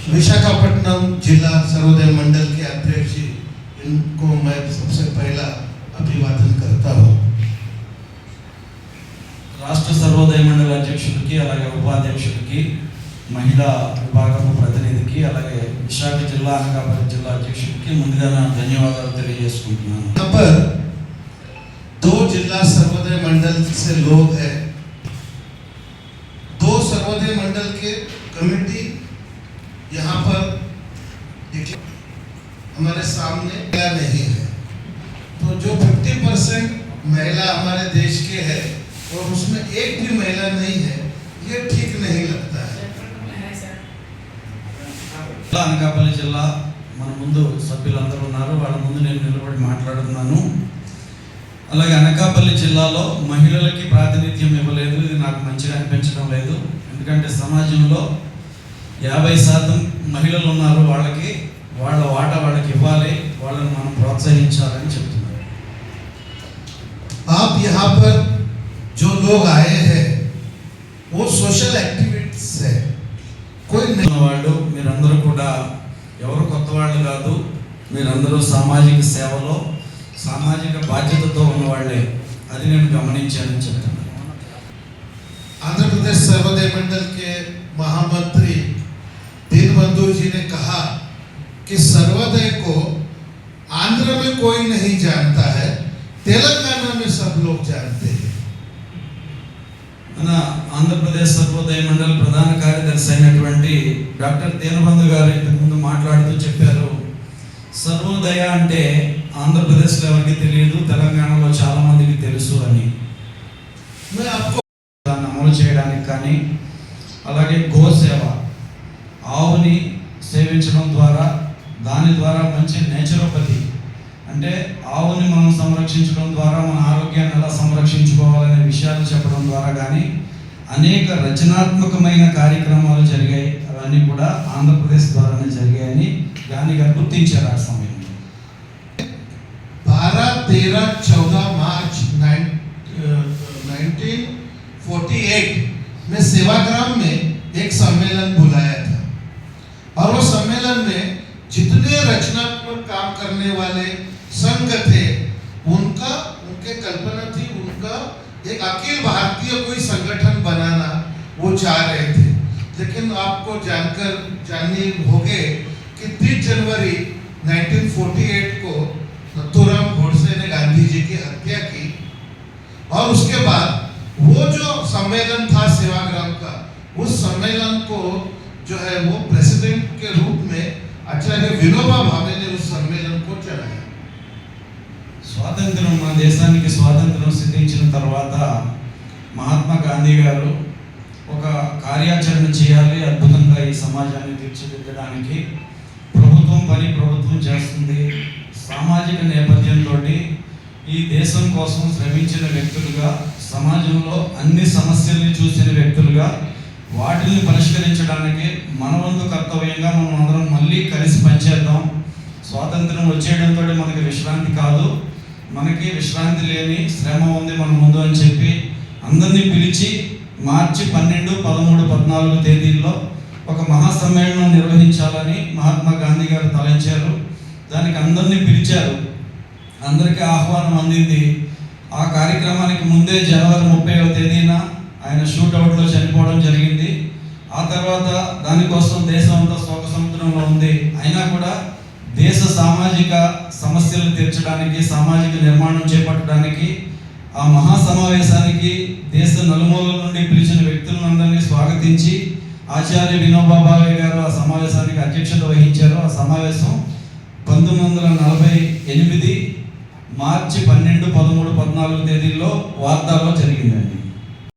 विशाखापट्टनम जिला सर्वोदय मंडल के अध्यक्ष जी, इनको मैं सबसे पहला अभिवादन करता हूँ రాష్ట్ర సర్వోదయ మండలి అధ్యక్షుడికి అలాగే ఉపాధ్యక్షుడికి మహిళా విభాగం ప్రతినిధికి అలాగే విశాఖ జిల్లా అనకాపల్లి జిల్లా అధ్యక్షుడికి ముందుగా నా ధన్యవాదాలు తెలియజేసుకుంటున్నాను यहाँ पर दो जिला सर्वोदय मंडल से लोग हैं दो सर्वोदय मंडल के कमेटी हमारे सामने महिला नहीं है तो जो 50 परसेंट महिला हमारे देश के है और उसमें एक भी महिला नहीं है ये ठीक नहीं लगता है జిల్లా అనకాపల్లి జిల్లా మన ముందు సభ్యులందరూ ఉన్నారు వాళ్ళ ముందు నేను నిలబడి మాట్లాడుతున్నాను అలాగే అనకాపల్లి జిల్లాలో మహిళలకి ప్రాతినిధ్యం ఇవ్వలేదు ఇది నాకు మంచిగా అనిపించడం లేదు ఎందుకంటే సమాజంలో యాభై శాతం మహిళలు ఉన్నారు వాళ్ళకి వాళ్ళ వాటా వాళ్ళకి ఇవ్వాలి వాళ్ళని మనం ప్రోత్సహించాలని చెప్తున్నారు आप यहाँ पर जो लोग आए हैं वो सोशल एक्टिविटीज है कोई नहीं ఉన్న వాళ్ళు మీరందరూ కూడా ఎవరు కొత్త వాళ్ళు కాదు మీరందరూ సామాజిక సేవలో సామాజిక బాధ్యతతో ఉన్నవాళ్లే అది నేను గమనించానని చెప్తున్నాను आंध्र प्रदेश सर्वोदय मंडल के कि सर्वोदय को आंध्र में कोई नहीं जानता है तेलंगाना में सब लोग जानते हैं మన ఆంధ్రప్రదేశ్ సర్వోదయ మండలి ప్రధాన కార్యదర్శి అయినటువంటి డాక్టర్ దీనబంధు గారు ఇంతకుముందు మాట్లాడుతూ చెప్పారు సర్వోదయ అంటే ఆంధ్రప్రదేశ్లో ఎవరికి తెలియదు తెలంగాణలో చాలా మందికి తెలుసు అని मैं आपको దాన్ని అమలు చేయడానికి కానీ అలాగే గోసేవ ఆవుని సేవించడం ద్వారా దాని ద్వారా మంచి నేచురోపతి అంటే ఆవుని మనం సంరక్షించడం ద్వారా మన ఆరోగ్యాన్ని ఎలా సంరక్షించుకోవాలనే విషయాలు చెప్పడం ద్వారా కానీ అనేక రచనాత్మకమైన కార్యక్రమాలు జరిగాయి అవన్నీ కూడా ఆంధ్రప్రదేశ్ ద్వారానే జరిగాయని గాంధీ గారు గుర్తించారు ఆ సమయంలో बारह तेरह चौदह मार्च नाइनटीन फोर्टी एट में सेवाग्राम में एक सम्मेलन बुलाया रचनात्मक काम करने वाले संघ थे, उनका, उनके कल्पना थी, उनका एक अखिल भारतीय कोई संगठन बनाना, वो चाह रहे थे। लेकिन आपको जानकर, जानने होगे कि 30 जनवरी 1948 को नथुराम गोडसे ने गांधी जी की हत्या की। और उसके बाद वो जो सम्मेलन था सेवाग्राम का, उस सम्मेलन को जो है वो प्रेसिडेंट के रूप आचार्य विनोबा भावे ने उस सम्मेलन को चलाया స్వాతంత్రం మన దేశానికి స్వాతంత్రం సిద్ధించిన తర్వాత మహాత్మా గాంధీ గారు ఒక కార్యాచరణ చేయాలి అద్భుతంగా ఈ సమాజాన్ని తీర్చిదిద్దడానికి ప్రభుత్వం పని ప్రభుత్వం చేస్తుంది సామాజిక నేపథ్యంతో ఈ దేశం కోసం శ్రమించిన వ్యక్తులుగా సమాజంలో అన్ని సమస్యల్ని చూసిన వ్యక్తులుగా వాటిని పరిష్కరించడానికి మన వంతు కర్తవ్యంగా మనం అందరం మళ్ళీ కలిసి పనిచేద్దాం స్వాతంత్రం వచ్చేయడంతో మనకి విశ్రాంతి కాదు. మనకి విశ్రాంతి లేని శ్రమ ఉంది మన ముందు అని చెప్పి అందరినీ పిలిచి మార్చి పన్నెండు పదమూడు పద్నాలుగు తేదీల్లో ఒక మహాసమ్మేళనం నిర్వహించాలని మహాత్మా గాంధీ గారు తలంచారు. దానికి అందరినీ పిలిచారు. అందరికీ ఆహ్వానం అందింది. ఆ కార్యక్రమానికి ముందే జనవరి ముప్పైవ తేదీన ఆయన షూట్అవుట్లో చనిపోవడం జరిగింది. ఆ తర్వాత దానికోసం దేశం అంతా శోక సముద్రంలో ఉంది. అయినా కూడా దేశ సామాజిక సమస్యలు తీర్చడానికి సామాజిక నిర్మాణం చేపట్టడానికి ఆ మహా సమావేశానికి దేశ నలుమూలల నుండి పిలిచిన వ్యక్తులందరినీ స్వాగతించి ఆచార్య వినోబా భావే గారు ఆ సమావేశానికి అధ్యక్షత వహించారు. ఆ సమావేశం పంతొమ్మిది వందల నలభై ఎనిమిది మార్చి పన్నెండు పదమూడు పద్నాలుగు తేదీల్లో వార్తాలో జరిగిందండి.